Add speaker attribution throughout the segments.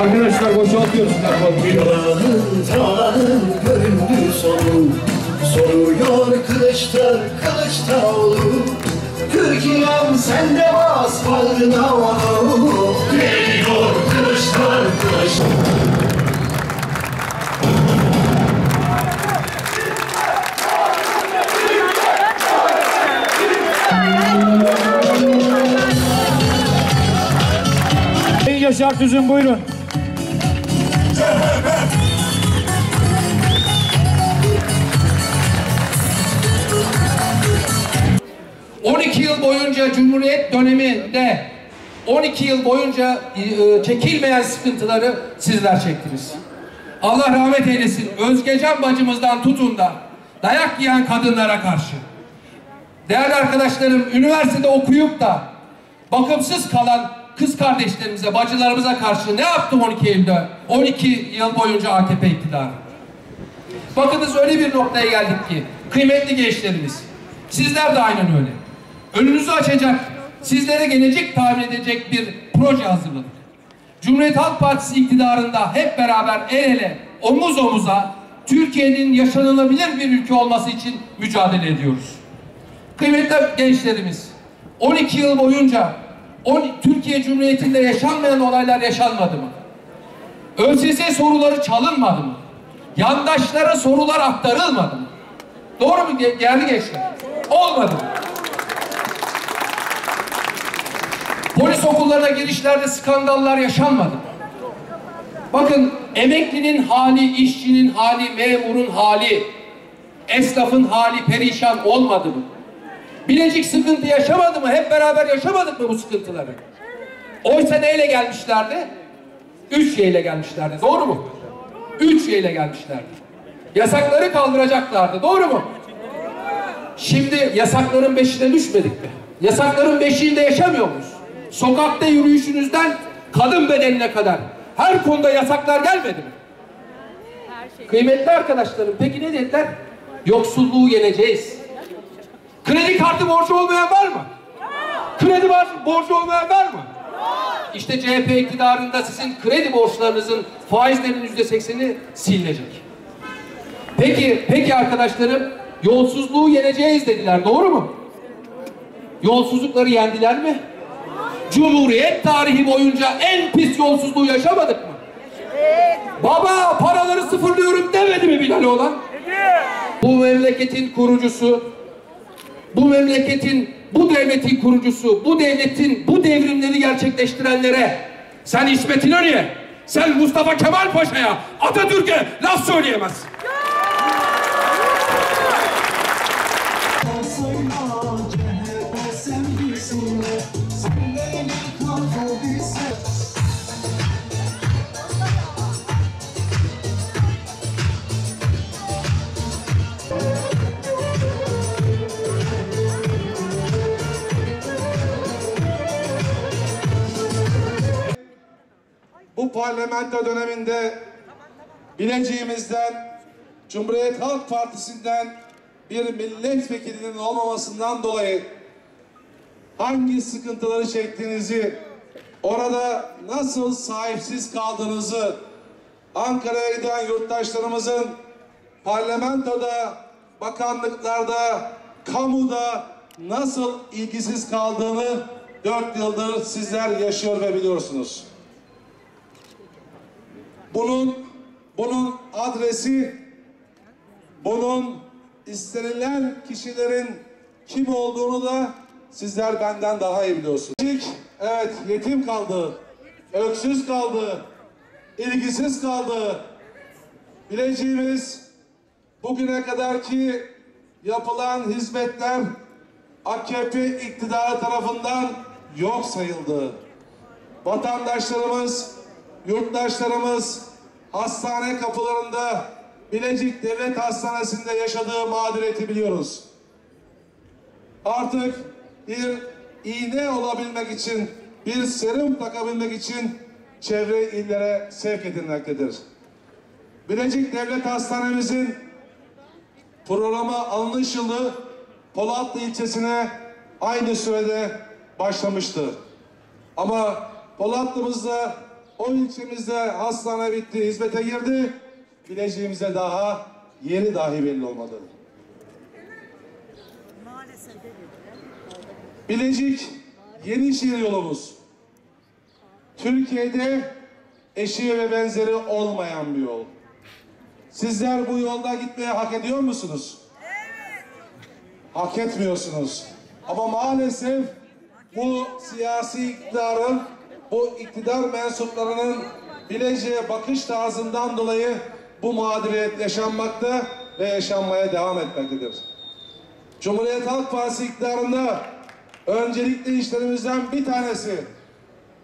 Speaker 1: Çalıyoruz yapalım.
Speaker 2: Yılanın tağın göründü sonu Soruyor kılıçlar Kılıçdaroğlu Türkiye'm sende bas bağrına onu Geliyor kılıçlar
Speaker 1: Sayın Yaşar Tüzün buyurun.
Speaker 3: Boyunca Cumhuriyet döneminde 12 yıl boyunca e, çekilmeyen sıkıntıları sizler çektiniz. Allah rahmet eylesin. Özgecan bacımızdan tutun da dayak yiyen kadınlara karşı. Değerli arkadaşlarım, üniversitede okuyup da bakımsız kalan kız kardeşlerimize, bacılarımıza karşı ne yaptı 12 Eylül'de? 12 yıl boyunca AKP iktidarı. Bakınız öyle bir noktaya geldik ki kıymetli gençlerimiz, sizler de aynen öyle. Önünüzü açacak, sizlere gelecek tahmin edecek bir proje hazırladık. Cumhuriyet Halk Partisi iktidarında hep beraber el ele, omuz omuza Türkiye'nin yaşanılabilir bir ülke olması için mücadele ediyoruz. Kıymetli gençlerimiz, 12 yıl boyunca on, Türkiye Cumhuriyeti'nde yaşanmayan olaylar yaşanmadı mı? ÖSS soruları çalınmadı mı? Yandaşlara sorular aktarılmadı mı? Doğru mu değerli gençler? Olmadı mı? Polis okullarına girişlerde skandallar yaşanmadı? Bakın emeklinin hali, işçinin hali, memurun hali, esnafın hali perişan olmadı mı? Bilecik sıkıntı yaşamadı mı? Hep beraber yaşamadık mı bu sıkıntıları? Oysa neyle gelmişlerdi? Üç şeyle gelmişlerdi. Doğru mu? Üç şeyle gelmişlerdi. Yasakları kaldıracaklardı. Doğru mu? Şimdi yasakların beşine düşmedik mi? Yasakların beşiğinde yaşamıyor muyuz? Sokakta yürüyüşünüzden kadın bedenine kadar her konuda yasaklar gelmedi mi? Kıymetli arkadaşlarım peki ne dediler? Yoksulluğu yeneceğiz. Kredi kartı borcu olmayan var mı? Kredi borcu olmayan var mı? İşte CHP iktidarında sizin kredi borçlarınızın faizlerinin yüzde sekseni silinecek. Peki, peki arkadaşlarım yolsuzluğu yeneceğiz dediler. Doğru mu? Yolsuzlukları yendiler mi? Cumhuriyet tarihi boyunca en pis yolsuzluğu yaşamadık mı? Baba paraları sıfırlıyorum demedi mi Bilal olan? Bu memleketin kurucusu, bu memleketin, bu devletin kurucusu, bu devletin bu devrimleri gerçekleştirenlere sen İsmet İnönü'ye, sen Mustafa Kemal Paşa'ya, Atatürk'e laf söyleyemezsin.
Speaker 4: Bu parlamento döneminde bileceğimizden Cumhuriyet Halk Partisi'nden bir milletvekilinin olmamasından dolayı hangi sıkıntıları çektiğinizi, orada nasıl sahipsiz kaldığınızı, Ankara'ya giden yurttaşlarımızın parlamentoda, bakanlıklarda, kamuda nasıl ilgisiz kaldığını dört yıldır sizler yaşıyor ve biliyorsunuz. Bunun bunun adresi bunun istenilen kişilerin kim olduğunu da sizler benden daha iyi biliyorsunuz. Evet yetim kaldı, öksüz kaldı, ilgisiz kaldı. Bileceğimiz bugüne kadar ki yapılan hizmetler AKP iktidarı tarafından yok sayıldı. Vatandaşlarımız, yurttaşlarımız hastane kapılarında Bilecik Devlet Hastanesi'nde yaşadığı mağduriyeti biliyoruz. Artık bir iğne olabilmek için, bir serum takabilmek için çevre illere sevk edilmektedir. Bilecik Devlet Hastanemizin programa alınış yılı Polatlı ilçesine aynı sürede başlamıştı. Ama Polatlı'mızda O ilçemizde hastane bitti, hizmete girdi. Bileceğimize daha yeri dahi belli olmadı. Bilecik Yenişehir yolumuz. Türkiye'de eşi ve benzeri olmayan bir yol. Sizler bu yolda gitmeye hak ediyor musunuz? Hak etmiyorsunuz. Ama maalesef bu siyasi iktidarın, bu iktidar mensuplarının Bilecik'e bakış tarzından dolayı bu mağduriyet yaşanmakta ve yaşanmaya devam etmektedir. Cumhuriyet Halk Partisi iktidarında öncelikli işlerimizden bir tanesi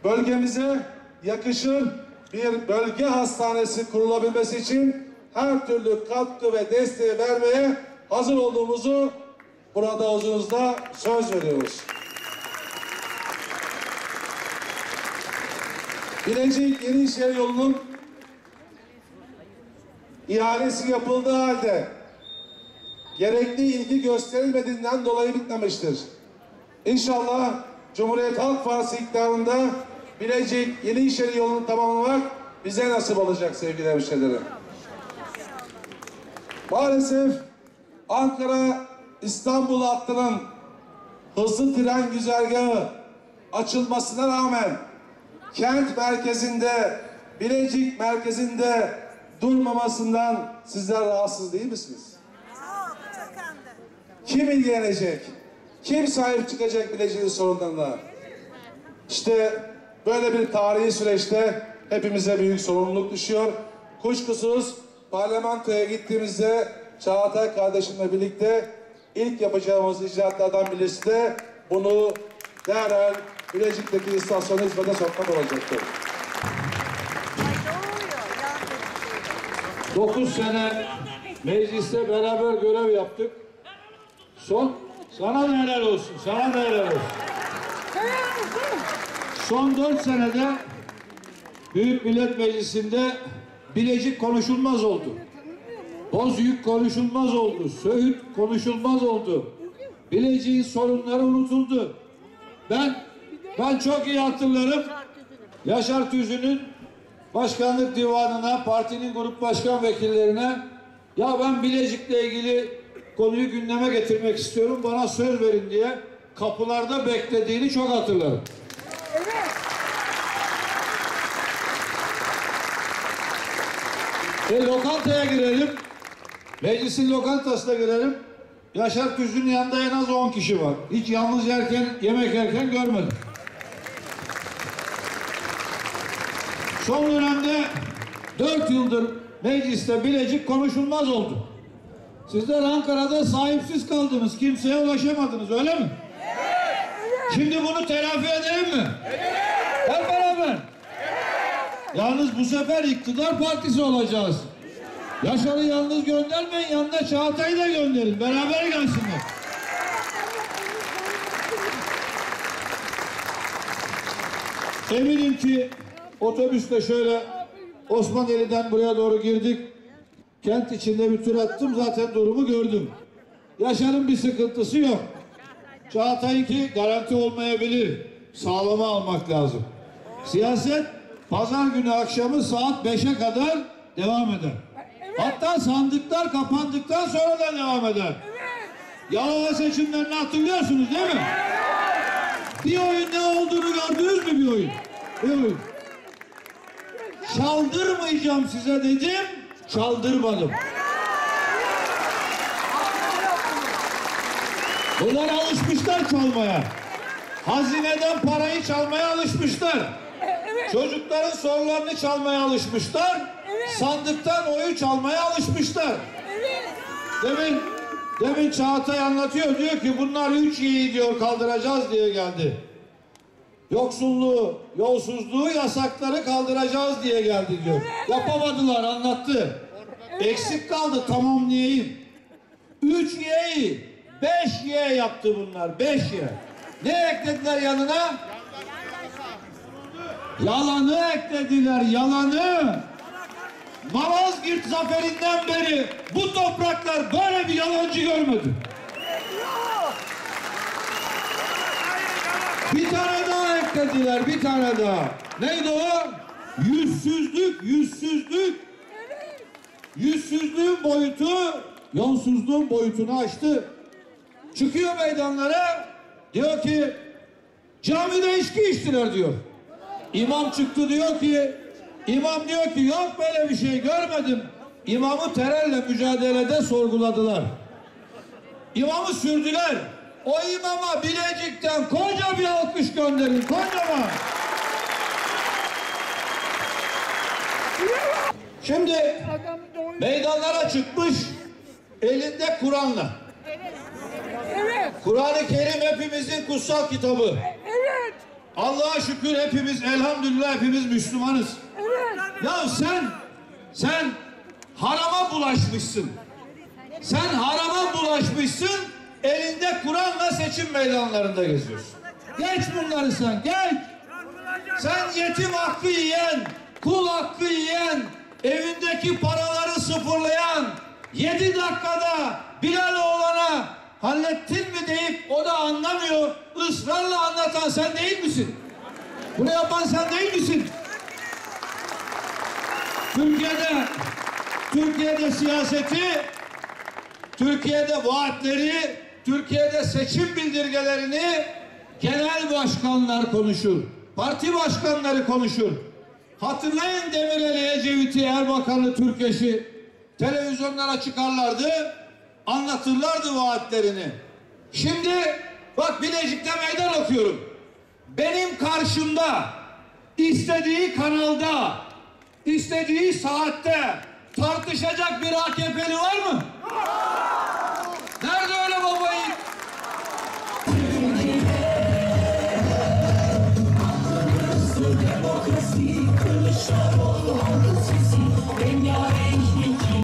Speaker 4: bölgemize yakışır bir bölge hastanesi kurulabilmesi için her türlü katkı ve desteği vermeye hazır olduğumuzu burada huzurunuzda söz veriyoruz. Bilecik Yenişehir yolunun ihalesi yapıldığı halde gerekli ilgi gösterilmediğinden dolayı bitmemiştir. İnşallah Cumhuriyet Halk Partisi iktidarında Bilecik Yenişehir yolunu tamamlamak bize nasip olacak sevgili hemşehrilerim. Maalesef Ankara İstanbul hattının hızlı tren güzergahı açılmasına rağmen kent merkezinde Bilecik merkezinde durmamasından sizler rahatsız değil misiniz? Kim ilgilenecek? Kim sahip çıkacak Bilecik'in sorunlarına? İşte böyle bir tarihi süreçte hepimize büyük sorumluluk düşüyor. Kuşkusuz parlamentoya gittiğimizde Çağatay kardeşimle birlikte ilk yapacağımız icraatlardan birisi de bunu derhal Bilecik'teki istasyona hizmete sokmak olacaktır.
Speaker 1: 9 sene mecliste beraber görev yaptık. Son sana da helal olsun. Sana da helal olsun. Son 4 senede Büyük Millet Meclisi'nde Bilecik konuşulmaz oldu. Bozüyük konuşulmaz oldu. Söğüt konuşulmaz oldu. Bilecik'in sorunları unutuldu. Ben ben çok iyi hatırlarım. Yaşar Tüzün'ün başkanlık divanına, partinin grup başkan vekillerine ya ben Bilecik'le ilgili konuyu gündeme getirmek istiyorum bana söz verin diye kapılarda beklediğini çok hatırlarım. E lokantaya girelim. Meclisin lokantasına girelim. Yaşar Tüz'ün yanında en az 10 kişi var. Hiç yalnız yerken, yemek yerken görmedim. Son dönemde 4 yıldır mecliste Bilecik konuşulmaz oldu. Sizler Ankara'da sahipsiz kaldınız. Kimseye ulaşamadınız öyle mi? Şimdi bunu telafi edelim mi? Hep beraber. Yalnız bu sefer iktidar partisi olacağız. Yaşar'ı yalnız göndermeyin, yanına Çağatay'ı da gönderin. Beraber gelsinler. Eminim ki otobüsle şöyle Osmaneli'den buraya doğru girdik. Kent içinde bir tur attım zaten durumu gördüm. Yaşar'ın bir sıkıntısı yok. Çağatay'ınki garanti olmayabilir. Sağlama almak lazım. Siyaset pazar günü akşamı saat 5'e kadar devam eder. Hatta sandıklar kapandıktan sonra da devam eder. Yalova seçimlerini hatırlıyorsunuz değil mi? Bir oyun ne olduğunu gördünüz mü bir oyun? Bir oyun. Çaldırmayacağım size dedim, çaldırmadım. Bunlar alışmışlar çalmaya. Hazineden parayı çalmaya alışmışlar. Çocukların sorularını çalmaya alışmışlar. Sandıktan oyu çalmaya alışmışlar. Demin demin Çağatay anlatıyor diyor ki bunlar üç yiği diyor kaldıracağız diye geldi. Yoksulluğu, yolsuzluğu, yasakları kaldıracağız diye geldi diyor. Yapamadılar anlattı. Eksik kaldı tamamlayayım. Üç ye'yi beş ye yaptı bunlar. Beş ye. Ne eklediler yanına? Yalanı eklediler, yalanı. Malazgirt zaferinden beri bu topraklar böyle bir yalancı görmedi. Bir tane daha eklediler, bir tane daha. Neydi o? Yüzsüzlük, yüzsüzlük. Yüzsüzlüğün boyutu, yolsuzluğun boyutunu aştı. Çıkıyor meydanlara, diyor ki camide içki içtiler diyor. İmam çıktı diyor ki, imam diyor ki yok böyle bir şey görmedim. İmamı terörle mücadelede sorguladılar. İmamı sürdüler. O imama Bilecik'ten koca bir alkış gönderin, kocaman. Şimdi meydanlara çıkmış elinde Kur'an'la.
Speaker 5: Evet,
Speaker 1: Kur'an-ı Kerim hepimizin kutsal kitabı.
Speaker 5: evet,
Speaker 1: Allah'a şükür hepimiz elhamdülillah hepimiz Müslümanız.
Speaker 5: evet.
Speaker 1: Ya sen sen harama bulaşmışsın. Sen harama bulaşmışsın. Elinde Kur'an'la seçim meydanlarında geziyorsun. Geç bunları sen geç. Sen yetim hakkı yiyen, kul hakkı yiyen, evindeki paraları sıfırlayan, yedi dakikada Bilal oğlana hallettin mi deyip o da anlamıyor, ısrarla anlatan sen değil misin? Bunu yapan sen değil misin? Türkiye'de Türkiye'de siyaseti Türkiye'de vaatleri Türkiye'de seçim bildirgelerini genel başkanlar konuşur. Parti başkanları konuşur. Hatırlayın Demirel'i, Ecevit'i, Erbakan'ı, Türkeş'i televizyonlara çıkarlardı, anlatırlardı vaatlerini. Şimdi bak Bilecik'te meydan okuyorum. Benim karşımda istediği kanalda istediği saatte tartışacak bir AKP'li var mı?